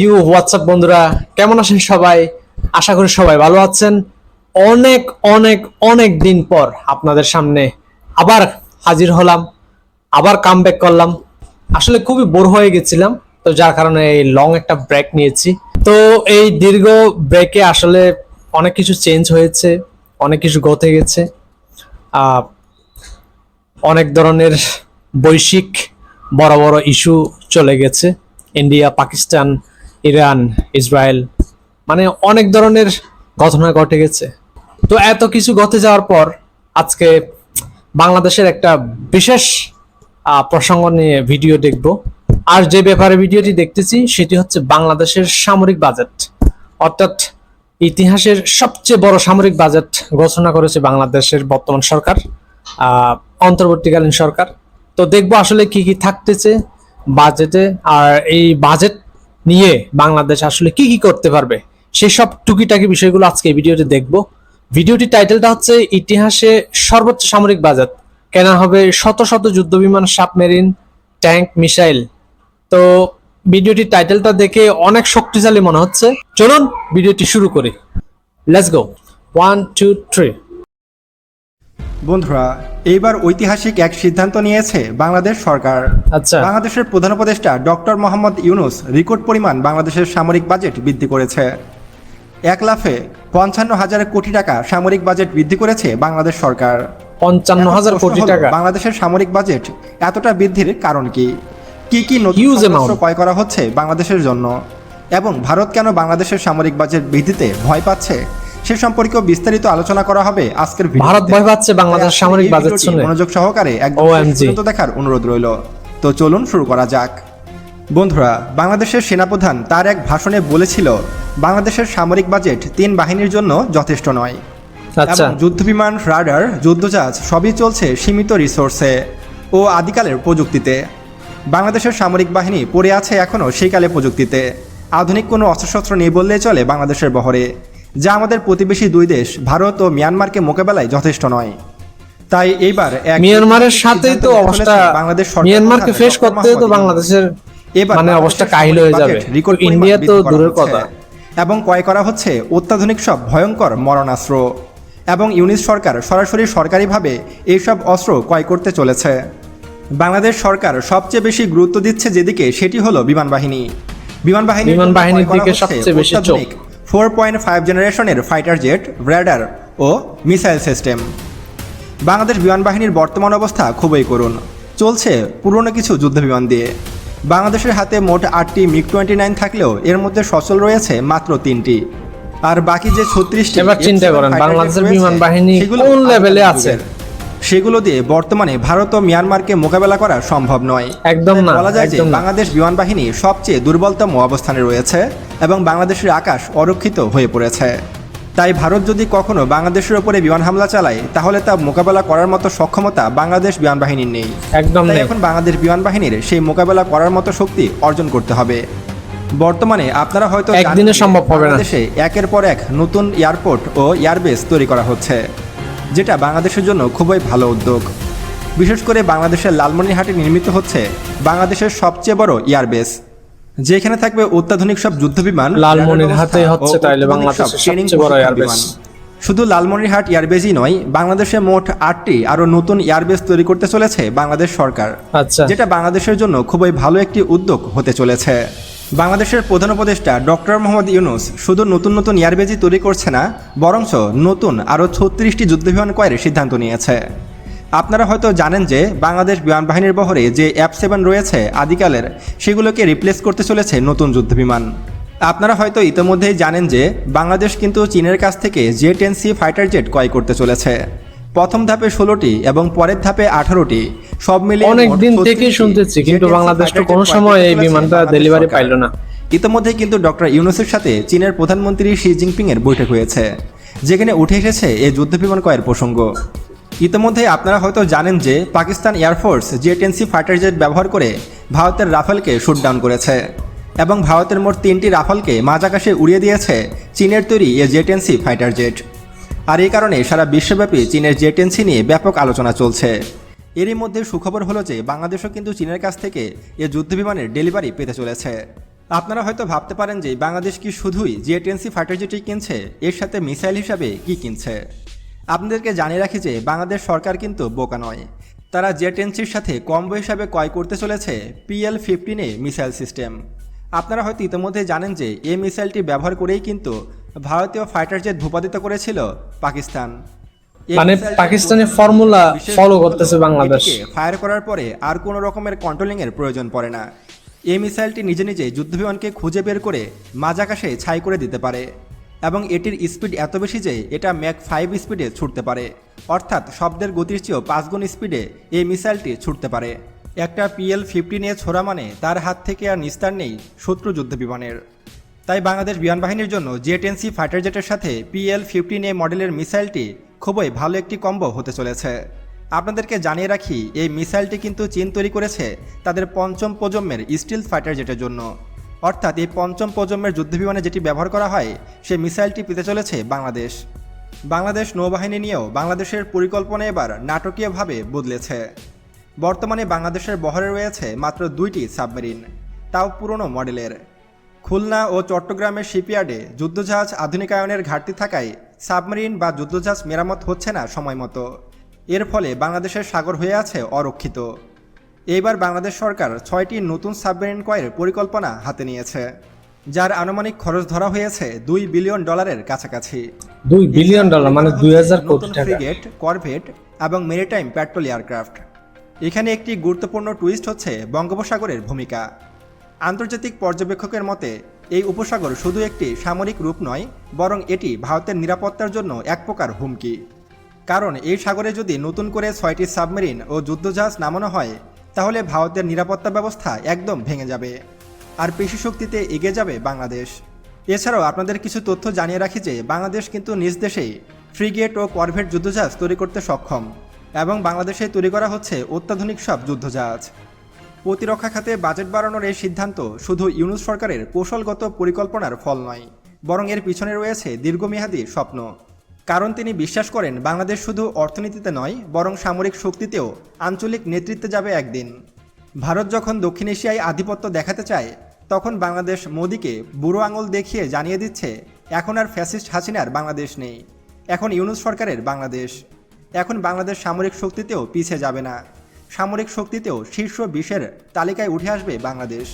You WhatsApp বন্ধুরা? কেমন আছেন সবাই? আশা করি সবাই ভালো আছেন। অনেক অনেক অনেক দিন পর আপনাদের সামনে আবার হাজির হলাম, আবার কাম করলাম। আসলে খুবই বোর হয়ে গেছিলাম, তো যার কারণে এই লং একটা ব্রেক নিয়েছি। তো এই দীর্ঘ ব্রেকে আসলে অনেক কিছু চেঞ্জ হয়েছে, অনেক কিছু গতে গেছে। অনেক ধরনের বৈশ্বিক বড় বড় ইস্যু চলে গেছে ইন্ডিয়া পাকিস্তান ইরান, ইসরায়েল মানে অনেক ধরনের ঘটনা ঘটে গেছে। তো এত কিছু ঘটে যাওয়ার পর আজকে বাংলাদেশের একটা বিশেষ প্রসঙ্গ নিয়ে ভিডিও দেখব। আর যে ব্যাপারে ভিডিওটি দেখতেছি সেটি হচ্ছে বাংলাদেশের সামরিক বাজেট। অর্থাৎ ইতিহাসের সবচেয়ে বড় সামরিক বাজেট ঘোষণা করেছে বাংলাদেশের বর্তমান সরকার অন্তর্বর্তীকালীন সরকার। তো দেখব আসলে কি কি থাকতেছে বাজেটে। আর এই বাজেট নিয়ে বাংলাদেশ আসলে কি কি করতে পারবে? সেই সব টুকিটাকি বিষয়গুলো আজকে এই ভিডিওতে দেখব। ভিডিওটি টাইটেলটা হচ্ছে, ইতিহাসে সর্বোচ্চ সামরিক বাজেট। কেনা হবে শত শত যুদ্ধ বিমান সাবমেরিন, ট্যাঙ্ক, মিসাইল। তো ভিডিওটির টাইটেলটা দেখে অনেক শক্তিশালী মনে হচ্ছে। চলুন ভিডিওটি শুরু করি। Let's go one two three বন্ধুরা এইবার ঐতিহাসিক এক সিদ্ধান্ত নিয়েছে বাংলাদেশ সরকার। আচ্ছা। বাংলাদেশের প্রধান উপদেষ্টা ডক্টর মোহাম্মদ ইউনুস রেকর্ড পরিমাণ বাংলাদেশের সামরিক বাজেট বৃদ্ধি করেছে। এক লাফে পঞ্চান্ন হাজার কোটি টাকা সামরিক বাজেট বৃদ্ধি করেছে বাংলাদেশ সরকার। পঞ্চান্ন হাজার কোটি টাকা। বাংলাদেশের সামরিক বাজেট এতটা বৃদ্ধির কারণ কি? কি কি নতুন ক্রয় করা হচ্ছে বাংলাদেশের জন্য? এবং ভারত কেন বাংলাদেশের সামরিক বাজেট বৃদ্ধিতে ভয় পাচ্ছে? সে সম্পর্কেও বিস্তারিত আলোচনা করা হবে আজকের ভারত ভয় পাচ্ছে বাংলাদেশ সামরিক বাজেট শুনে। মনোযোগ সহকারে একদম দেখার অনুরোধ রইল। তো চলুন শুরু করা যাক। বন্ধুরা বাংলাদেশের সেনাপ্রধান তার এক ভাষণে বলেছিল বাংলাদেশের সামরিক বাজেট তিন বাহিনীর জন্য যথেষ্ট নয়। আচ্ছা। যুদ্ধবিমান রাডার যুদ্ধজাহাজ সবই চলছে সীমিত রিসোর্সে ও আদিকালের প্রযুক্তিতে। বাংলাদেশের সামরিক বাহিনী পড়ে আছে এখনও সেইকালে প্রযুক্তিতে। আধুনিক কোনো অস্ত্রশস্ত্র নেই বললেই চলে বাংলাদেশের বহরে। যা আমাদের প্রতিবেশী দুই দেশ ভারত ও মিয়ানমারকে মোকাবেলায় যথেষ্ট নয়। তাই এইবার মিয়ানমারের সাথেই তো অবস্থা বাংলাদেশ মিয়ানমারকে ফেস করতে তো বাংলাদেশের এবার মানে অবস্থা কাহিল হয়ে যাবে। ইন্ডিয়া তো দূরের কথা। এবং ক্রয় করা হচ্ছে অত্যাধুনিক সব ভয়ঙ্কর মরণাস্ত্র। এবং ইউনিস সরকার সরাসরি সরকারিভাবে এইসব অস্ত্র ক্রয় করতে চলেছে। বাংলাদেশ সরকার সবচেয়ে বেশি গুরুত্ব দিচ্ছে যেদিকে সেটি হলো বিমান বাহিনী। বিমান বাহিনী বিমান বাহিনীর দিকে সবচেয়ে বেশি চোখ। ফোর পয়েন্ট ফাইভ জেনারেশনের ফাইটার জেট রেডার ও মিসাইল সিস্টেম। বাংলাদেশ বিমান বাহিনীর বর্তমান অবস্থা খুবই করুণ। চলছে পুরনো কিছু যুদ্ধ বিমান দিয়ে। বাংলাদেশের হাতে মোট আটটি মিগ টোয়েন্টি নাইন থাকলেও এর মধ্যে সচল রয়েছে মাত্র তিনটি। আর বাকি যে ছত্রিশটি এবার চিন্তা করেন, বাংলাদেশের বিমান বাহিনী কোন লেভেলে আছে? সেগুলো দিয়ে বর্তমানে ভারত ও মিয়ানমারকে মোকাবেলা করা সম্ভব নয়। একদম না, বলা যায় যে বাংলাদেশ বিমান বাহিনী সবচেয়ে দুর্বলতম অবস্থানে রয়েছে এবং বাংলাদেশের আকাশ অরক্ষিত হয়ে পড়েছে। তাই ভারত যদি কখনো বাংলাদেশের ওপরে বিমান হামলা চালায় তাহলে তা মোকাবেলা করার মতো সক্ষমতা বাংলাদেশ বিমান বাহিনীর নেই। একদম এখন বাংলাদেশ বিমান বাহিনীর সেই মোকাবেলা করার মতো শক্তি অর্জন করতে হবে। বর্তমানে আপনারা হয়তো একদিনে সম্ভব হবে না। বাংলাদেশে একের পর এক নতুন এয়ারপোর্ট ও এয়ারবেস তৈরি করা হচ্ছে। যেটা বাংলাদেশের জন্য খুবই ভালো উদ্যোগ বিশেষ করে বাংলাদেশের লালমনিরহাটে নির্মিত হচ্ছে বাংলাদেশের সবচেয়ে বড় এয়ারবেস যেখানে থাকবে অত্যাধুনিক সব যুদ্ধবিমান লালমনিরহাটে হচ্ছে তাইলে বাংলাদেশের সবচেয়ে বড় এয়ারবেস। বিমান। শুধু লালমনিরহাট এয়ারবেজই নয় বাংলাদেশে মোট আটটি আরও নতুন এয়ারবেস তৈরি করতে চলেছে বাংলাদেশ সরকার আচ্ছা যেটা বাংলাদেশের জন্য খুবই ভালো একটি উদ্যোগ হতে চলেছে বাংলাদেশের প্রধান উপদেষ্টা ডক্টর মোহাম্মদ ইউনুস শুধু নতুন নতুন এয়ারবেজই তৈরি করছে না, বরঞ্চ নতুন আরও ছত্রিশটি যুদ্ধবিমান ক্রয়ের সিদ্ধান্ত নিয়েছে। আপনারা হয়তো জানেন যে বাংলাদেশ বিমান বাহিনীর বহরে যে অ্যাপ সেভেন রয়েছে আদিকালের, সেগুলোকে রিপ্লেস করতে চলেছে নতুন যুদ্ধবিমান। আপনারা হয়তো ইতিমধ্যেই জানেন যে বাংলাদেশ কিন্তু চীনের কাছ থেকে J ten C fighter jet ক্রয় করতে চলেছে। প্রথম ধাপে ষোলোটি এবং পরের ধাপে আঠারোটি। সব মিলিয়ে অনেক মোট দিন 36 শুনতেছি কিন্তু বাংলাদেশ তো কোনো সময় এই বিমানটা ডেলিভারি। পাইলো না। ইতিমধ্যে কিন্তু ডক্টর ইউনুসের সাথে চীনের প্রধানমন্ত্রী শি জিনপিং এর বৈঠক হয়েছে যেখানে উঠে এসেছে এই যুদ্ধ বিমান ক্রয়ের প্রসঙ্গ। ইতিমধ্যে আপনারা হয়তো জানেন যে Pakistan air force J ten C fighter jet ব্যবহার করে ভারতের রাফেলকে শুটডাউন করেছে এবং ভারতের মোট তিনটি রাফেলকে মাঝ আকাশে উড়িয়ে দিয়েছে চীনের তৈরি এ J ten C fighter jet আর এই কারণে সারা বিশ্বব্যাপী চীনের জে টেনসি নিয়ে ব্যাপক আলোচনা চলছে। এরই মধ্যে সুখবর হলো যে বাংলাদেশও কিন্তু চীনের কাছ থেকে এ যুদ্ধবিমানের ডেলিভারি পেতে চলেছে। আপনারা হয়তো ভাবতে পারেন যে বাংলাদেশ কি শুধুই জিএটেন্সি ফাইটার জেটই কিনছে? এর সাথে মিসাইল হিসাবে কি কিনছে? আপনাদেরকে জানিয়ে রাখি যে বাংলাদেশ সরকার কিন্তু বোকা নয়। তারা জেটেন্সির সাথে কম্বো হিসাবে ক্রয় করতে চলেছে পিএল ফিফটিনে মিসাইল সিস্টেম। আপনারা হয়তো ইতিমধ্যে জানেন যে এই মিসাইলটি ব্যবহার করেই কিন্তু ভারতীয় ফাইটার জেট ভূপাতিত করেছিল পাকিস্তান মানে পাকিস্তানের ফর্মুলা গুরুত্ব। করতেছে বাংলাদেশ। ফায়ার করার পরে আর কোনো রকমের কন্ট্রোলিংয়ের প্রয়োজন পড়ে না এই মিসাইলটি নিজে নিজে যুদ্ধবিমানকে খুঁজে বের করে মাঝ আকাশে ছাই করে দিতে পারে এবং এটির স্পিড এত বেশি যে এটা ম্যাক ফাইভ স্পিডে ছুটতে পারে অর্থাৎ শব্দের গতির চেয়েও পাঁচ গুণ স্পিডে এই মিসাইলটি ছুটতে পারে একটা পিএল ফিফটি নিয়ে ছোড়া মানে তার হাত থেকে আর নিস্তার নেই শত্রু যুদ্ধবিমানের তাই বাংলাদেশ বিমান বাহিনীর জন্য জেটেন্সি ফাইটার জেটের সাথে পিএল ফিফটিন এ মডেলের মিসাইলটি খুবই ভালো একটি কম্বো হতে চলেছে। আপনাদেরকে জানিয়ে রাখি, এই মিসাইলটি কিন্তু চীন তৈরি করেছে তাদের পঞ্চম প্রজন্মের স্টিল ফাইটার জেটের জন্য। অর্থাৎ এই পঞ্চম প্রজন্মের যুদ্ধবিমানে যেটি ব্যবহার করা হয়, সেই মিসাইলটি পেতে চলেছে বাংলাদেশ। বাংলাদেশ নৌবাহিনী নিয়েও বাংলাদেশের পরিকল্পনা এবার নাটকীয়ভাবে বদলেছে। বর্তমানে বাংলাদেশের বহরে রয়েছে মাত্র দুইটি সাবমেরিন, তাও পুরনো মডেলের। খুলনা ও চট্টগ্রামের শিপইয়ার্ডে যুদ্ধজাহাজ আধুনিকায়নের ঘাটতি থাকায় সাবমেরিন বা যুদ্ধজাহাজ মেরামত হচ্ছে না সময় মতো। এর ফলে বাংলাদেশের সাগর হয়ে আছে অরক্ষিত। এইবার বাংলাদেশ সরকার ছয়টি নতুন সাবমেরিন ক্রয়ের পরিকল্পনা হাতে নিয়েছে যার আনুমানিক খরচ ধরা হয়েছে দুই বিলিয়ন ডলারের কাছাকাছি। দুই বিলিয়ন ডলার মানে দুই হাজার কোটি নতুন টাকা। ফ্রিগেট করভেট এবং মেরিটাইম পেট্রোল এয়ারক্রাফট। এখানে একটি গুরুত্বপূর্ণ টুইস্ট হচ্ছে বঙ্গোপসাগরের ভূমিকা। আন্তর্জাতিক পর্যবেক্ষকের মতে, এই উপসাগর শুধু একটি সামরিক রূপ নয়, বরং এটি ভারতের নিরাপত্তার জন্য এক প্রকার হুমকি। কারণ এই সাগরে যদি নতুন করে ছয়টি সাবমেরিন ও যুদ্ধজাহাজ নামানো হয়, তাহলে ভারতের নিরাপত্তা ব্যবস্থা একদম ভেঙে যাবে। আর পেশি শক্তিতে এগিয়ে যাবে বাংলাদেশ। এছাড়াও আপনাদের কিছু তথ্য জানিয়ে রাখি যে, বাংলাদেশ কিন্তু নিজ দেশেই ফ্রিগেট ও করভেট যুদ্ধজাহাজ তৈরি করতে সক্ষম, এবং বাংলাদেশে তৈরি করা হচ্ছে অত্যাধুনিক সব যুদ্ধজাহাজ। প্রতিরক্ষা খাতে বাজেট বাড়ানোর এই সিদ্ধান্ত শুধু ইউনুস সরকারের কৌশলগত পরিকল্পনার ফল নয়, বরং এর পিছনে রয়েছে দীর্ঘমেয়াদী স্বপ্ন। কারণ তিনি বিশ্বাস করেন বাংলাদেশ শুধু অর্থনীতিতে নয়, বরং সামরিক শক্তিতেও আঞ্চলিক নেতৃত্বে যাবে একদিন। ভারত যখন দক্ষিণ এশিয়ায় আধিপত্য দেখাতে চায়, তখন বাংলাদেশ মোদিকে বুড়ো আঙুল দেখিয়ে জানিয়ে দিচ্ছে, এখন আর ফ্যাসিস্ট হাসিনার বাংলাদেশ নেই। এখন ইউনুস সরকারের বাংলাদেশ। এখন বাংলাদেশ সামরিক শক্তিতেও পিছিয়ে যাবে না। সামরিক শক্তিতেও শীর্ষ বিশের তালিকায় উঠে আসবে বাংলাদেশ।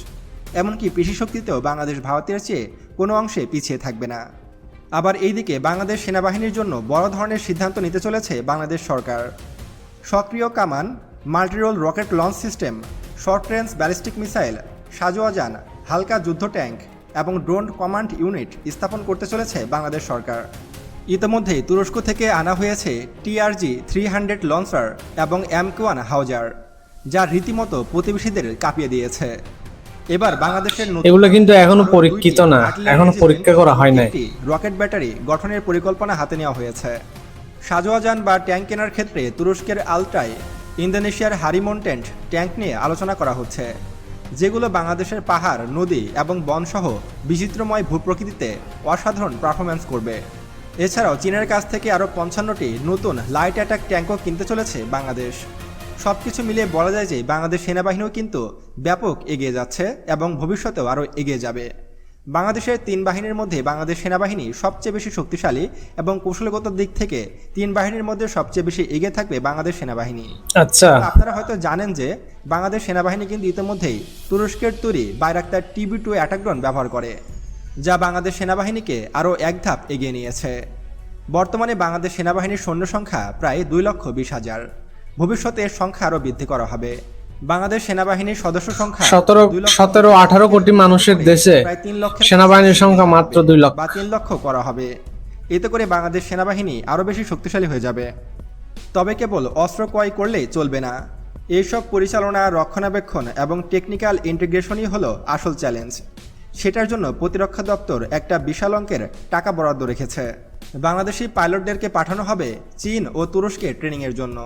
এমনকি কৃষি শক্তিতেও বাংলাদেশ ভারতের চেয়ে কোনো অংশে পিছিয়ে থাকবে না। আবার এইদিকে বাংলাদেশ সেনাবাহিনীর জন্য বড় ধরনের সিদ্ধান্ত নিতে চলেছে বাংলাদেশ সরকার। সক্রিয় কামান, multirole rocket launch system, short range ballistic missile সাজোয়াজান হালকা যুদ্ধ ট্যাঙ্ক এবং ড্রোন কমান্ড ইউনিট স্থাপন করতে চলেছে বাংলাদেশ সরকার। ইতিমধ্যেই তুরস্ক থেকে আনা হয়েছে টিআরজি থ্রি হান্ড্রেড লঞ্চার এবং এমকোয়ান হাউজার যা রীতিমতো প্রতিবেশীদের কাঁপিয়ে দিয়েছে। এবার বাংলাদেশের এগুলো কিন্তু এখনও পরীক্ষিত না, এখনও পরীক্ষা করা হয় নাই। রকেট ব্যাটারি গঠনের পরিকল্পনা হাতে নেওয়া হয়েছে। সাজোয়াজান বা ট্যাঙ্ক কেনার ক্ষেত্রে তুরস্কের আলটাই ইন্দোনেশিয়ার হারিমন্টেন্ট ট্যাঙ্ক নিয়ে আলোচনা করা হচ্ছে যেগুলো বাংলাদেশের পাহাড় নদী এবং বনসহ বিচিত্রময় ভূপ্রকৃতিতে অসাধারণ পারফরম্যান্স করবে। এছাড়াও চীনের কাছ থেকে আরও পঞ্চান্নটি নতুন লাইট অ্যাটাক ট্যাঙ্কও কিনতে চলেছে বাংলাদেশ। সব কিছু মিলিয়ে বলা যায় যে বাংলাদেশ সেনাবাহিনীও কিন্তু ব্যাপক এগিয়ে যাচ্ছে এবং ভবিষ্যতেও আরও এগিয়ে যাবে। বাংলাদেশের তিন বাহিনীর মধ্যে বাংলাদেশ সেনাবাহিনী সবচেয়ে বেশি শক্তিশালী এবং কৌশলগত দিক থেকে তিন বাহিনীর মধ্যে সবচেয়ে বেশি এগিয়ে থাকবে বাংলাদেশ সেনাবাহিনী। আচ্ছা। আপনারা হয়তো জানেন যে বাংলাদেশ সেনাবাহিনী কিন্তু ইতিমধ্যেই তুরস্কের তৈরি Bayraktar TB two attack drone ব্যবহার করে। যা বাংলাদেশ সেনাবাহিনীকে আরও এক ধাপ এগিয়ে নিয়েছে। বর্তমানে বাংলাদেশ সেনাবাহিনীর সৈন্য সংখ্যা প্রায় দুই লক্ষ বিশ হাজার। ভবিষ্যতে এর সংখ্যা আরও বৃদ্ধি করা হবে। বাংলাদেশ সেনাবাহিনীর সদস্য সংখ্যা সতেরো সতেরো আঠারো কোটি মানুষের দেশে প্রায় তিন লক্ষ সেনাবাহিনীর সংখ্যা মাত্র দুই লক্ষ। বা তিন লক্ষ করা হবে। এতে করে বাংলাদেশ সেনাবাহিনী আরও বেশি শক্তিশালী হয়ে যাবে। তবে কেবল অস্ত্র ক্রয় করলেই চলবে না। এইসব পরিচালনা রক্ষণাবেক্ষণ এবং টেকনিক্যাল ইন্টিগ্রেশনই হলো আসল চ্যালেঞ্জ। সেটার জন্য প্রতিরক্ষা দপ্তর একটা বিশাল অঙ্কের টাকা বরাদ্দ রেখেছে। বাংলাদেশি পাইলটদেরকে পাঠানো হবে চীন ও তুরস্কে ট্রেনিংয়ের জন্য।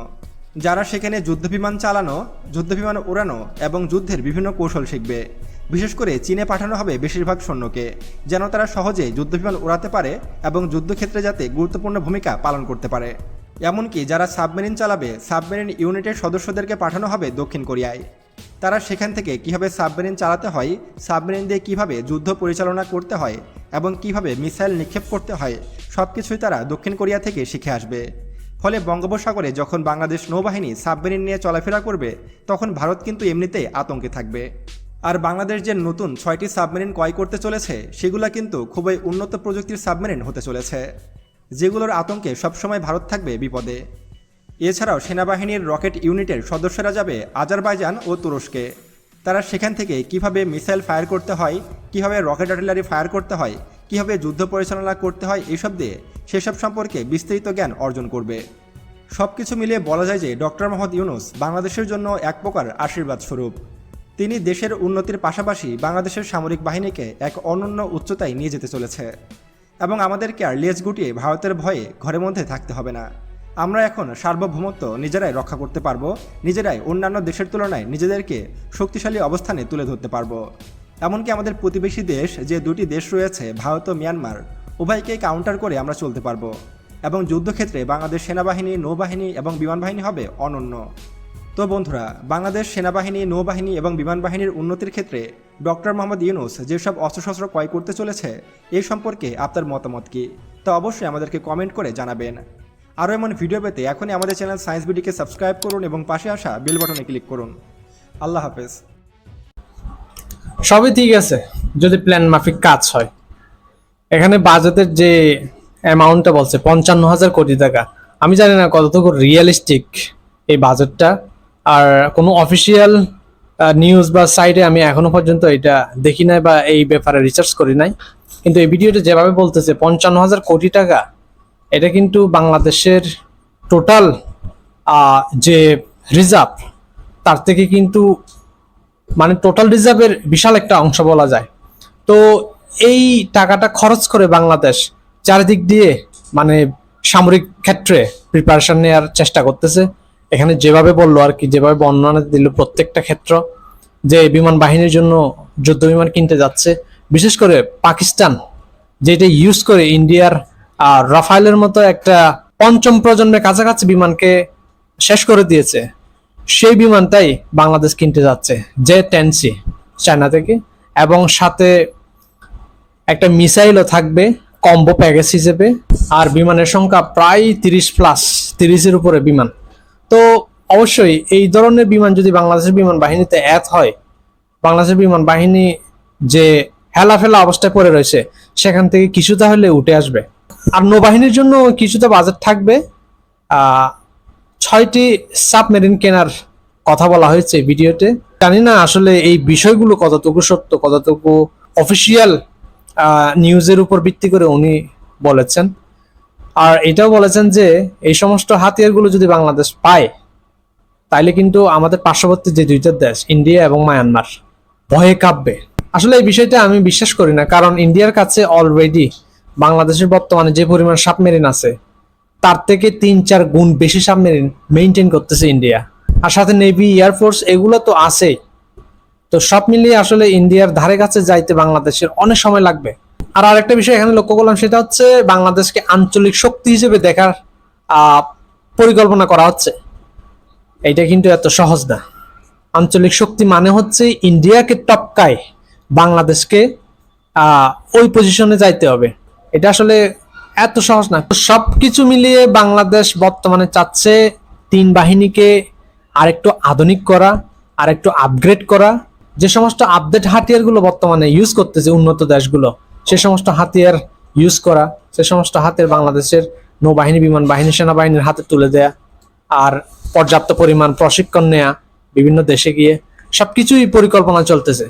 যারা সেখানে যুদ্ধবিমান চালানো, যুদ্ধবিমান উড়ানো এবং যুদ্ধের বিভিন্ন কৌশল শিখবে। বিশেষ করে চীনে পাঠানো হবে বেশিরভাগ সৈন্যকে, যেন তারা সহজে যুদ্ধবিমান উড়াতে পারে এবং যুদ্ধক্ষেত্রে যাতে গুরুত্বপূর্ণ ভূমিকা পালন করতে পারে। এমনকি যারা সাবমেরিন চালাবে, সাবমেরিন ইউনিটের সদস্যদেরকে পাঠানো হবে দক্ষিণ কোরিয়ায়। তারা সেখান থেকে কীভাবে সাবমেরিন চালাতে হয়, সাবমেরিন দিয়ে কীভাবে যুদ্ধ পরিচালনা করতে হয় এবং কীভাবে মিসাইল নিক্ষেপ করতে হয় সব কিছুই তারা দক্ষিণ কোরিয়া থেকে শিখে আসবে। ফলে বঙ্গোপসাগরে যখন বাংলাদেশ নৌবাহিনী সাবমেরিন নিয়ে চলাফেরা করবে, তখন ভারত কিন্তু এমনিতেই আতঙ্কে থাকবে। আর বাংলাদেশ যে নতুন ছয়টি সাবমেরিন ক্রয় করতে চলেছে, সেগুলো কিন্তু খুবই উন্নত প্রযুক্তির সাবমেরিন হতে চলেছে, যেগুলোর আতঙ্কে সবসময় ভারত থাকবে বিপদে। এছাড়াও সেনাবাহিনীর রকেট ইউনিটের সদস্যরা যাবে আজারবাইজান ও তুরস্কে। তারা সেখান থেকে কীভাবে মিসাইল ফায়ার করতে হয়, কীভাবে রকেট আর্টিলারি ফায়ার করতে হয়, কীভাবে যুদ্ধ পরিচালনা করতে হয় এসব দিয়ে সেসব সম্পর্কে বিস্তারিত জ্ঞান অর্জন করবে। সব কিছু মিলিয়ে বলা যায় যে ডক্টর মোহাম্মদ ইউনুস বাংলাদেশের জন্য এক প্রকার আশীর্বাদ স্বরূপ। তিনি দেশের উন্নতির পাশাপাশি বাংলাদেশের সামরিক বাহিনীকে এক অনন্য উচ্চতায় নিয়ে যেতে চলেছে। এবং আমাদেরকে আর লেজ গুটিয়ে ভারতের ভয়ে ঘরের মধ্যে থাকতে হবে না। আমরা এখন সার্বভৌমত্ব নিজেরাই রক্ষা করতে পারব, নিজেরাই অন্যান্য দেশের তুলনায় নিজেদেরকে শক্তিশালী অবস্থানে তুলে ধরতে পারব। এমনকি আমাদের প্রতিবেশী দেশ, যে দুটি দেশ রয়েছে, ভারত ও মিয়ানমার উভয়কে কাউন্টার করে আমরা চলতে পারব। এবং যুদ্ধক্ষেত্রে বাংলাদেশ সেনাবাহিনী, নৌবাহিনী এবং বিমান বাহিনী হবে অনন্য। তো বন্ধুরা, বাংলাদেশ সেনাবাহিনী, নৌবাহিনী এবং বিমান বাহিনীর উন্নতির ক্ষেত্রে ডক্টর মোহাম্মদ ইউনুস যেসব অস্ত্রশস্ত্র ক্রয় করতে চলেছে এই সম্পর্কে আপনার মতামত কি? তা অবশ্যই আমাদেরকে কমেন্ট করে জানাবেন। আরও এমন ভিডিও পেতে এখনই আমাদের চ্যানেল সায়েন্স বিডিকে সাবস্ক্রাইব করুন এবং পাশে আসা বেল বাটনে ক্লিক করুন। আল্লাহ হাফেজ। সবই ঠিক আছে, যদি প্ল্যান মাফিক কাজ হয়। এখানে বাজেটের যে অ্যামাউন্টটা বলছে পঞ্চান্ন হাজার কোটি টাকা। আমি জানি না কতটুকু রিয়েলিস্টিক এই বাজেটটা আর কোনো অফিসিয়াল নিউজ বা সাইটে আমি এখনও পর্যন্ত এটা দেখি নাই বা এই ব্যাপারে রিসার্চ করি নাই। কিন্তু এই ভিডিওটা যেভাবে বলতেছে পঞ্চান্ন হাজার কোটি টাকা এটা কিন্তু বাংলাদেশের টোটাল যে রিজার্ভ তার থেকে কিন্তু মানে টোটাল রিজার্ভের বিশাল একটা অংশ বলা যায়। তো এই টাকাটা খরচ করে বাংলাদেশ চারিদিক দিয়ে মানে সামরিক ক্ষেত্রে প্রিপারেশন নেওয়ার চেষ্টা করতেছে। এখানে যেভাবে বলল আর কি, যেভাবে বর্ণনা দিল প্রত্যেকটা ক্ষেত্র, যে বিমান বাহিনীর জন্য যুদ্ধ বিমান কিনতে যাচ্ছে। বিশেষ করে পাকিস্তান, যেটা ইউজ করে ইন্ডিয়ার রাফাইলের মতো একটা পঞ্চম প্রজন্মের কাছাকাছি বিমানকে শেষ করে দিয়েছে। সেই বিমানটাই বাংলাদেশ কিনতে যাচ্ছে, যে টেনসি, চায়না থেকে। এবং সাথে একটা মিসাইলও থাকবে, কম্বো প্যাকেজ হিসেবে। আর বিমানের সংখ্যা প্রায় তিরিশ প্লাস তিরিশের উপরে বিমান। তো অবশ্যই এই ধরনের বিমান যদি বাংলাদেশের বিমান বাহিনীতে অ্যাড হয়, বাংলাদেশের বিমান বাহিনী যে হেলাফেলা অবস্থায় পড়ে রয়েছে, সেখান থেকে কিছুটা হলে উঠে আসবে। আর নৌবাহিনীর জন্য কিছুটা বাজেট থাকবে। ছয়টি সাবমেরিন কেনার কথা বলা হয়েছে ভিডিওতে। জানি না আসলে এই বিষয়গুলো কতটুকু সত্য, কতটুকু অফিসিয়াল নিউজের উপর ভিত্তি করে উনি বলেছেন। আর এটাও বলেছেন যে, এই সমস্ত হাতিয়ারগুলো যদি বাংলাদেশ পায়, তাইলে কিন্তু আমাদের পার্শ্ববর্তী যে দুইটা দেশ, ইন্ডিয়া এবং মায়ানমার, ভয়ে কাঁপবে। আসলে এই বিষয়টা আমি বিশ্বাস করি না, কারণ ইন্ডিয়ার কাছে অলরেডি বাংলাদেশের বর্তমানে যে পরিমাণ সাবমেরিন আছে, তার থেকে তিন চার গুণ বেশি সাবমেরিন মেনটেন করতেছে ইন্ডিয়া আর সাথে নেভি এয়ারফোর্স এগুলো তো আছেই তো সব মিলিয়ে আসলে ইন্ডিয়ার ধারে কাছে যাইতে বাংলাদেশের অনেক সময় লাগবে। আর আরেকটা বিষয় এখানে লক্ষ্য করলাম, সেটা হচ্ছে বাংলাদেশকে আঞ্চলিক শক্তি হিসেবে দেখার পরিকল্পনা করা হচ্ছে। এটা কিন্তু এত সহজ না। আঞ্চলিক শক্তি মানে হচ্ছে ইন্ডিয়াকে টপকায় বাংলাদেশকে ওই পজিশনে যাইতে হবে। এটা আসলে এত সহজ না। সব কিছু মিলিয়ে বাংলাদেশ বর্তমানে চাচ্ছে তিন বাহিনীকে আরেকটু আধুনিক করা, আরেকটু আপগ্রেড করা। যে সমস্ত আপডেট হাতিয়ারগুলো বর্তমানে ইউজ করতেছে উন্নত দেশগুলো, সে সমস্ত হাতিয়ার ইউজ করা, সে সমস্ত হাতের বাংলাদেশের নৌবাহিনী, বিমান বাহিনী, সেনাবাহিনীর হাতে তুলে দেয়া আর পর্যাপ্ত পরিমাণ প্রশিক্ষণ নেয়া বিভিন্ন দেশে গিয়ে সবকিছুই পরিকল্পনা চলতেছে।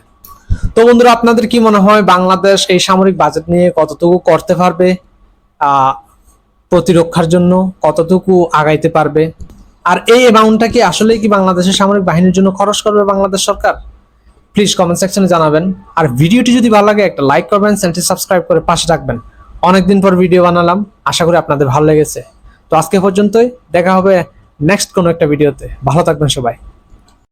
তো বন্ধুরা, আপনাদের কি মনে হয় বাংলাদেশ এই সামরিক বাজেট নিয়ে কতটুকু করতে পারবে? প্রতিরক্ষার জন্য কতটুকু আগাইতে পারবে? আর এই অ্যামাউন্টটা কি আসলেই কি বাংলাদেশের সামরিক বাহিনীর জন্য খরচ করবে বাংলাদেশ সরকার? প্লিজ কমেন্ট সেকশনে জানাবেন। আর ভিডিওটি যদি ভালো লাগে, একটা লাইক করবেন, চ্যানেলটি সাবস্ক্রাইব করে পাশে রাখবেন অনেকদিন পর ভিডিও বানালাম, আশা করি আপনাদের ভালো লেগেছে। তো আজকে পর্যন্তই, দেখা হবে নেক্সট কোনো একটা ভিডিওতে ভালো থাকবেন সবাই।